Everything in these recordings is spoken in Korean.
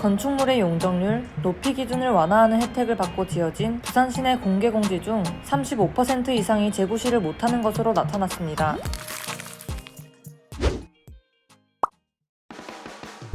건축물의 용적률, 높이 기준을 완화하는 혜택을 받고 지어진 부산 시내 공개 공지 중 35% 이상이 재구시를 못하는 것으로 나타났습니다.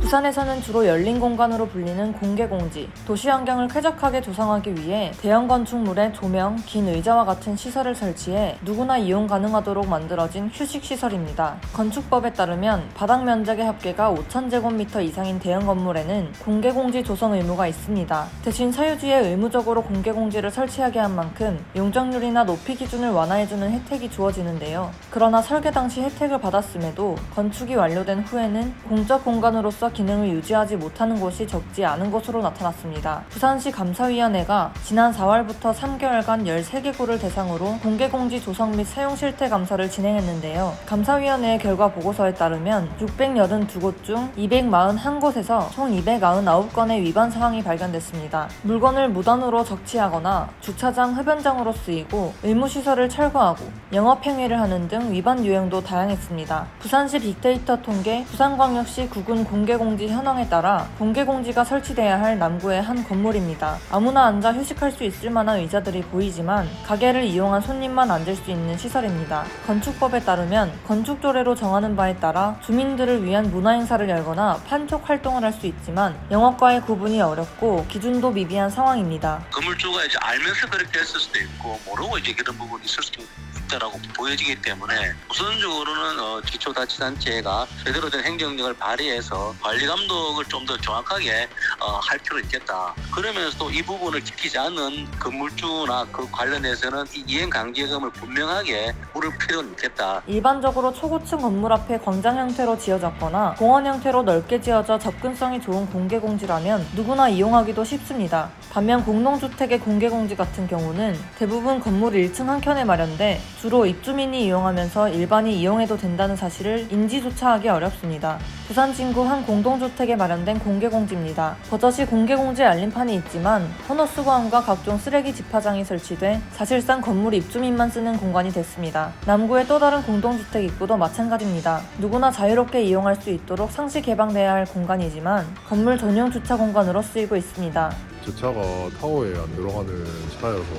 부산에서는 주로 열린 공간으로 불리는 공개 공지, 도시 환경을 쾌적하게 조성하기 위해 대형 건축물에 조명, 긴 의자와 같은 시설을 설치해 누구나 이용 가능하도록 만들어진 휴식 시설입니다. 건축법에 따르면 바닥 면적의 합계가 5,000제곱미터 이상인 대형 건물에는 공개 공지 조성 의무가 있습니다. 대신 사유지에 의무적으로 공개 공지를 설치하게 한 만큼 용적률이나 높이 기준을 완화해주는 혜택이 주어지는데요. 그러나 설계 당시 혜택을 받았음에도 건축이 완료된 후에는 공적 공간으로서 기능을 유지하지 못하는 곳이 적지 않은 것으로 나타났습니다. 부산시 감사위원회가 지난 4월부터 3개월간 13개구를 대상으로 공개공지 조성 및 사용 실태 감사를 진행했는데요. 감사위원회의 결과 보고서에 따르면 682곳 중 241곳에서 총 299건의 위반 사항이 발견됐습니다. 물건을 무단으로 적치하거나 주차장 흡연장으로 쓰이고 의무시설을 철거하고 영업행위를 하는 등 위반 유형도 다양했습니다. 부산시 빅데이터 통계 부산광역시 구군 공개공지 현황에 따라 공개 공지가 설치돼야 할 남구의 한 건물입니다. 아무나 앉아 휴식할 수 있을 만한 의자들이 보이지만 가게를 이용한 손님만 앉을 수 있는 시설입니다. 건축법에 따르면 건축조례로 정하는 바에 따라 주민들을 위한 문화행사를 열거나 판촉 활동을 할 수 있지만 영업과의 구분이 어렵고 기준도 미비한 상황입니다. 건물주가 이제 알면서 그렇게 했을 수도 있고 모르고 이제 그런 부분이 있을 수도 있다라고 보여지기 때문에 우선적으로는 어, 기초자치단체가 제대로 된 행정력을 발휘해서 관리 감독을 좀 더 정확하게 어, 할 필요 있겠다. 그러면서도 이 부분을 지키지 않는 건물주나 그 관련해서는 이 이행 강제금을 분명하게 물을 필요는 있겠다. 일반적으로 초고층 건물 앞에 광장 형태로 지어졌거나 공원 형태로 넓게 지어져 접근성이 좋은 공개공지라면 누구나 이용하기도 쉽습니다. 반면 공동주택의 공개공지 같은 경우는 대부분 건물 1층 한켠에 마련돼 주로 입주민이 이용하면서 일반이 이용해도 된다는 사실을 인지조차 하기 어렵습니다. 부산 진구 한 공 동주택에 마련된 공개공지입니다. 버젓이 공개공지 알림판이 있지만 헌어수거함과 각종 쓰레기 집화장이 설치돼 사실상 건물 입주민만 쓰는 공간이 됐습니다. 남구의 또 다른 공동주택 입구도 마찬가지입니다. 누구나 자유롭게 이용할 수 있도록 상시 개방돼야 할 공간이지만 건물 전용 주차 공간으로 쓰이고 있습니다. 제 차가 타워에 안 들어가는 차여서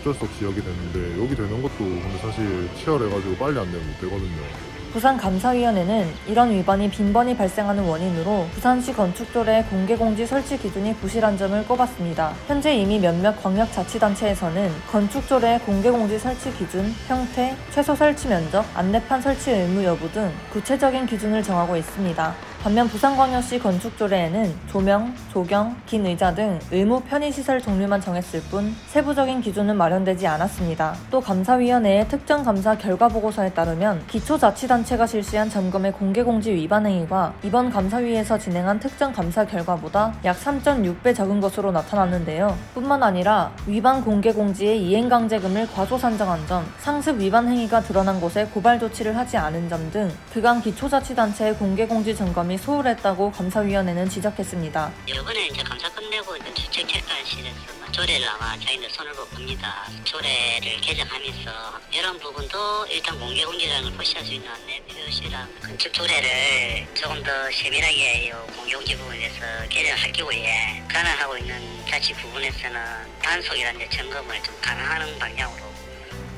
어쩔 수 없이 여기 됐는데 여기 되는 것도 근데 사실 치열해가지고 빨리 안 되면 못 되거든요. 부산감사위원회는 이런 위반이 빈번히 발생하는 원인으로 부산시 건축조례 공개공지 설치 기준이 부실한 점을 꼽았습니다. 현재 이미 몇몇 광역자치단체에서는 건축조례 공개공지 설치 기준, 형태, 최소 설치 면적, 안내판 설치 의무 여부 등 구체적인 기준을 정하고 있습니다. 반면 부산광역시 건축조례에는 조명, 조경, 긴 의자 등 의무 편의시설 종류만 정했을 뿐 세부적인 기준은 마련되지 않았습니다. 또 감사위원회의 특정 감사 결과 보고서에 따르면 기초자치단체가 실시한 점검의 공개공지 위반 행위가 이번 감사위에서 진행한 특정 감사 결과보다 약 3.6배 적은 것으로 나타났는데요. 뿐만 아니라 위반 공개공지의 이행강제금을 과소 산정한 점, 상습 위반 행위가 드러난 곳에 고발 조치를 하지 않은 점 등 그간 기초자치단체의 공개공지 점검이 소홀했다고 감사위원회는 지적했습니다. 이번에 이제 감사 끝내고 이제 정책관실에서 조례를 아마 자기들 손을 볼 겁니다. 조례를 개정하면서 이런 부분도 일단 공개공지라는 걸 표시할 수 있는 내표시랑 건축 조례를 조금 더 세밀하게 이 공개공지 부분에 대해서 개정할 경우에 가능하고 있는 자치 부분에서는 단속이라는 점검을 좀 가능하는 방향으로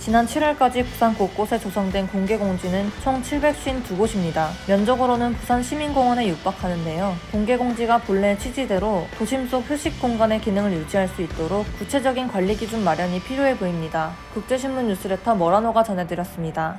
지난 7월까지 부산 곳곳에 조성된 공개공지는 총 752곳입니다. 면적으로는 부산 시민공원에 육박하는데요. 공개공지가 본래 취지대로 도심 속 휴식 공간의 기능을 유지할 수 있도록 구체적인 관리 기준 마련이 필요해 보입니다. 국제신문 뉴스레터 머라노가 전해드렸습니다.